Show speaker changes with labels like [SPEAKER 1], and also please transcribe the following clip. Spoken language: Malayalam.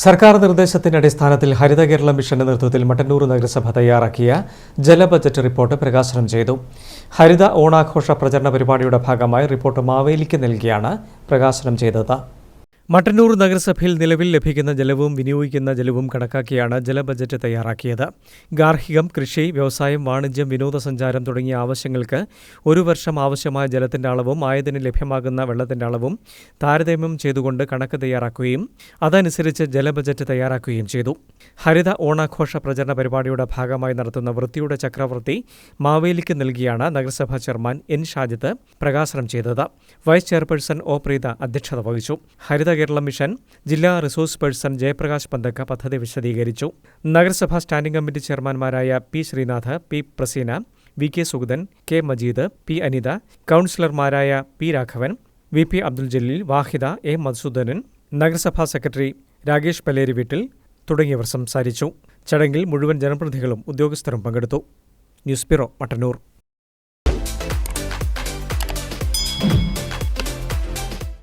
[SPEAKER 1] സർക്കാർ നിർദ്ദേശത്തിന്റെ അടിസ്ഥാനത്തിൽ ഹരിത കേരള മിഷന്റെ നേതൃത്വത്തിൽ മട്ടന്നൂർ നഗരസഭ തയ്യാറാക്കിയ ജല ബജറ്റ് റിപ്പോർട്ട് പ്രകാശനം ചെയ്തു. ഹരിത ഓണാഘോഷ പ്രചരണ പരിപാടിയുടെ ഭാഗമായി റിപ്പോർട്ട് മാവേലിക്ക് നൽകിയാണ് പ്രകാശനം ചെയ്തത്. മട്ടന്നൂർ നഗരസഭയിൽ നിലവിൽ ലഭിക്കുന്ന ജലവും വിനിയോഗിക്കുന്ന ജലവും കണക്കാക്കിയാണ് ജലബജറ്റ് തയ്യാറാക്കിയത്. ഗാർഹികം കൃഷി വ്യവസായം വാണിജ്യം വിനോദസഞ്ചാരം തുടങ്ങിയ ആവശ്യങ്ങൾക്ക് ഒരു വർഷം ആവശ്യമായ ജലത്തിന്റെ അളവും ആയതിന് ലഭ്യമാകുന്ന വെള്ളത്തിന്റെ അളവും താരതമ്യം ചെയ്തുകൊണ്ട് കണക്ക് തയ്യാറാക്കുകയും അതനുസരിച്ച് ജലബജറ്റ് തയ്യാറാക്കുകയും ചെയ്തു. ഹരിത ഓണാഘോഷ പ്രചരണ പരിപാടിയുടെ ഭാഗമായി നടത്തുന്ന വൃത്തിയുടെ ചക്രവർത്തി മാവേലിക്ക് നൽകിയാണ് നഗരസഭാ ചെയർമാൻ എൻ ഷാജിത്ത് പ്രകാശനം ചെയ്തത്. വൈസ് ചെയർപേഴ്സൺ ഒ പ്രീത അധ്യക്ഷത വഹിച്ചു. ഹരിത കേരളം മിഷൻ ജില്ലാ റിസോഴ്സ് പേഴ്സൺ ജയപ്രകാശ് പന്തക്ക പദ്ധതി വിശദീകരിച്ചു. നഗരസഭാ standing committee ചെയർമാൻമാരായ P Sreenath P Praseena V K Sugathan K Majeed P Anitha കൗൺസിലർമാരായ P Raghavan V P Abdul Jaleel Vahida A Madhusoodanan നഗരസഭാ സെക്രട്ടറി രാകേഷ് പലേരി വീട്ടിൽ തുടങ്ങിയവർ സംസാരിച്ചു. ചടങ്ങിൽ മുഴുവൻ ജനപ്രതിനിധികളും ഉദ്യോഗസ്ഥരും പങ്കെടുത്തു. News bureau Mattannur